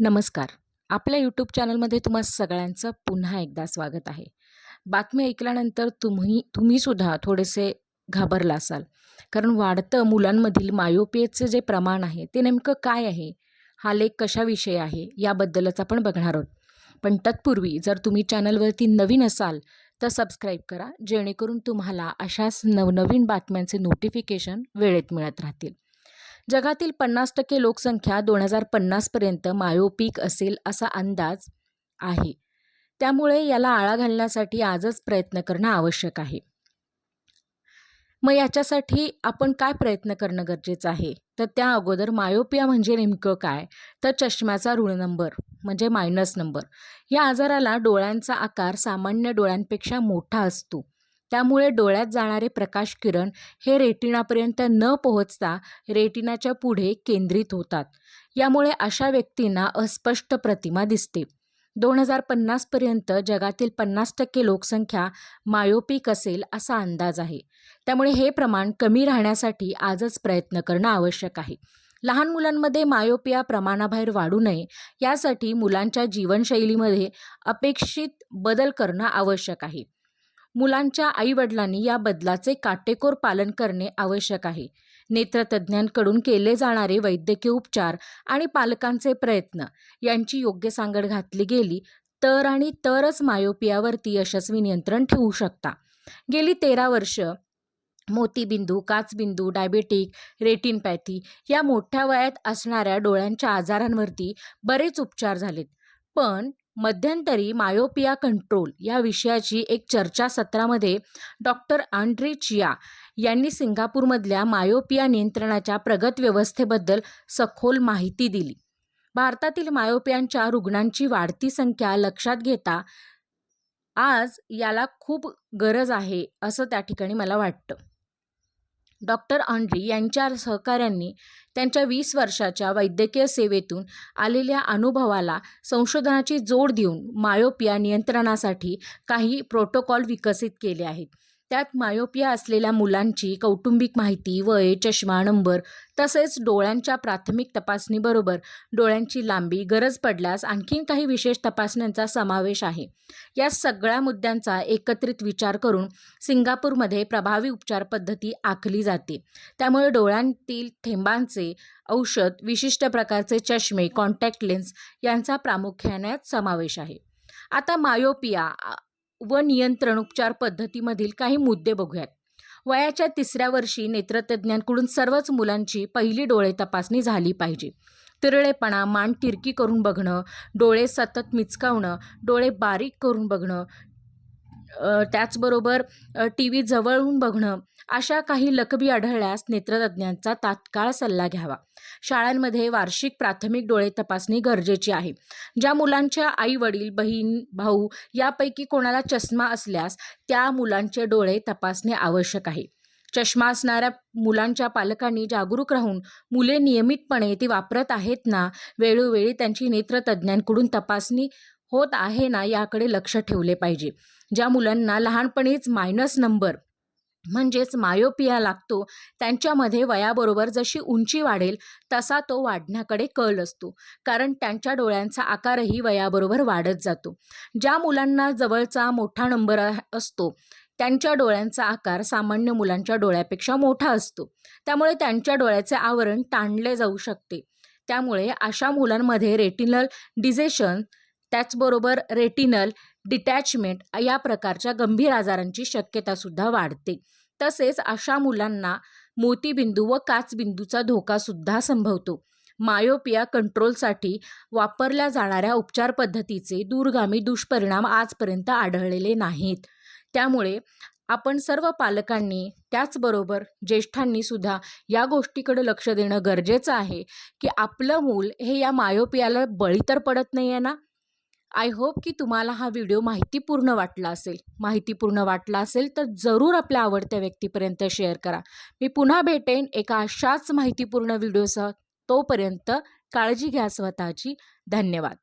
नमस्कार. आपल्या यूट्यूब चॅनलमध्ये तुम्हा सगळ्यांचं पुन्हा एकदा स्वागत आहे. बातमी ऐकल्यानंतर तुम्ही तुम्हीसुद्धा थोडेसे घाबरला असाल. कारण वाढतं मुलांमधील मायोपियेचं जे प्रमाण आहे ते नेमकं काय आहे? हा लेख कशाविषयी आहे? याबद्दलच आपण बघणार आहोत. पण तत्पूर्वी जर तुम्ही चॅनलवरती नवीन असाल तर सबस्क्राईब करा जेणेकरून तुम्हाला अशाच नवनवीन बातम्यांचे नोटिफिकेशन वेळेत मिळत राहतील. जगातील पन्नास टक्के लोकसंख्या दोन हजार पन्नासपर्यंत मायोपिक असेल असा अंदाज आहे. त्यामुळे याला आळा घालण्यासाठी आजच प्रयत्न करणं आवश्यक आहे. मग याच्यासाठी आपण काय प्रयत्न करणं गरजेचं आहे? तर त्या अगोदर मायोपिया म्हणजे नेमकं काय? तर चष्म्याचा ऋण नंबर म्हणजे मायनस नंबर. या आजाराला डोळ्यांचा आकार सामान्य डोळ्यांपेक्षा मोठा असतो. त्यामुळे डोळ्यात जाणारे प्रकाश किरण हे रेटिनापर्यंत न पोहोचता रेटिनाच्या पुढे केंद्रित होतात. यामुळे अशा व्यक्तींना अस्पष्ट प्रतिमा दिसते. दोन हजार पन्नासपर्यंत जगातील पन्नास टक्के लोकसंख्या मायोपिक असेल असा अंदाज आहे. त्यामुळे हे प्रमाण कमी राहण्यासाठी आजच प्रयत्न करणं आवश्यक आहे. लहान मुलांमध्ये मायोपिया प्रमाणाबाहेर वाढू नये यासाठी मुलांच्या जीवनशैलीमध्ये अपेक्षित बदल करणं आवश्यक आहे. मुलांच्या आईवडिलांनी या बदलाचे काटेकोर पालन करणे आवश्यक आहे. नेत्रतज्ज्ञांकडून केले जाणारे वैद्यकीय उपचार आणि पालकांचे प्रयत्न यांची योग्य सांगड घातली गेली तर आणि तरच मायोपियावरती यशस्वी नियंत्रण ठेवू शकता. गेली तेरा वर्ष मोतीबिंदू काचबिंदू डायबेटिक रेटिनपॅथी या मोठ्या वयात असणाऱ्या डोळ्यांच्या आजारांवरती बरेच उपचार झालेत. पण मध्यंतरी मायोपिया कंट्रोल या विषयाची एक चर्चा सत्रामध्ये डॉक्टर आंड्रे चिया यांनी सिंगापूरमधल्या मायोपिया नियंत्रणाच्या प्रगत व्यवस्थेबद्दल सखोल माहिती दिली. भारतातील मायोपियांच्या रुग्णांची वाढती संख्या लक्षात घेता आज याला खूप गरज आहे असं त्या ठिकाणी मला वाटतं. डॉक्टर आंड्री यांच्या सहकाऱ्यांनी त्यांच्या वीस वर्षाच्या वैद्यकीय सेवेतून आलेल्या अनुभवाला संशोधनाची जोड देऊन मायोपिया नियंत्रणासाठी काही प्रोटोकॉल विकसित केले आहेत. त्यात मायोपिया असलेल्या मुलांची कौटुंबिक माहिती वय चष्मा नंबर तसेच डोळ्यांच्या प्राथमिक तपासणीबरोबर डोळ्यांची लांबी गरज पडल्यास आणखीन काही विशेष तपासण्यांचा समावेश आहे. या सगळ्या मुद्द्यांचा एकत्रित विचार करून सिंगापूरमध्ये प्रभावी उपचार पद्धती आखली जाते. त्यामुळे डोळ्यांतील थेंबांचे औषध विशिष्ट प्रकारचे चष्मे कॉन्टॅक्ट लेन्स यांचा प्रामुख्याने समावेश आहे. आता मायोपिया व नियंत्रण उपचार पद्धतीमधील काही मुद्दे बघूयात. वयाच्या तिसऱ्या वर्षी नेत्रतज्ज्ञांकडून सर्वच मुलांची पहिली डोळे तपासणी झाली पाहिजे. तिरळेपणा मान तिरकी करून बघणं डोळे सतत मिचकावणं डोळे बारीक करून बघणं त्याचबरोबर टी व्ही जवळून बघणं अशा काही लकबी आढळल्यास नेत्रतज्ञांचा तात्काळ सल्ला घ्यावा. शाळांमध्ये वार्षिक प्राथमिक डोळे तपासणी गरजेची आहे. ज्या मुलांच्या आई वडील बहीण भाऊ यापैकी कोणाला चष्मा असल्यास त्या मुलांचे डोळे तपासणे आवश्यक आहे. चष्मा असणाऱ्या मुलांच्या पालकांनी जागरूक राहून मुले नियमितपणे ती वापरत आहेत ना वेळोवेळी त्यांची नेत्रतज्ज्ञांकडून तपासणी होत आहे ना याकडे लक्ष ठेवले पाहिजे. ज्या मुलांना लहानपणीच मायनस नंबर म्हणजेच मायोपिया लागतो त्यांच्यामध्ये वयाबरोबर जशी उंची वाढेल तसा तो वाढण्याकडे कल असतो. कारण त्यांच्या डोळ्यांचा आकारही वयाबरोबर वाढत जातो. ज्या मुलांना जवळचा मोठा नंबर असतो त्यांच्या डोळ्यांचा आकार सामान्य मुलांच्या डोळ्यापेक्षा मोठा असतो. त्यामुळे त्यांच्या डोळ्याचे आवरण ताणले जाऊ शकते. त्यामुळे अशा मुलांमध्ये रेटिनल डिझेशन त्याचबरोबर रेटिनल डिटॅचमेंट या प्रकारच्या गंभीर आजारांची शक्यतासुद्धा वाढते. तसेच अशा मुलांना मोतीबिंदू व काचबिंदूचा धोकासुद्धा संभवतो. मायोपिया कंट्रोलसाठी वापरल्या जाणाऱ्या उपचार पद्धतीचे दूरगामी दुष्परिणाम आजपर्यंत आढळलेले नाहीत. त्यामुळे आपण सर्व पालकांनी त्याचबरोबर ज्येष्ठांनी सुद्धा या गोष्टीकडे लक्ष देणं गरजेचं आहे की आपलं मूल हे या मायोपियाला बळी तर पडत नाही आहे ना? आय होप की तुम्हाला हा व्हिडिओ माहितीपूर्ण वाटला असेल. माहितीपूर्ण वाटला असेल तर जरूर आपल्या आवडत्या व्यक्तीपर्यंत शेअर करा. मी पुन्हा भेटेन एका अशाच माहितीपूर्ण व्हिडिओसह. तोपर्यंत काळजी घ्या स्वतःची. धन्यवाद.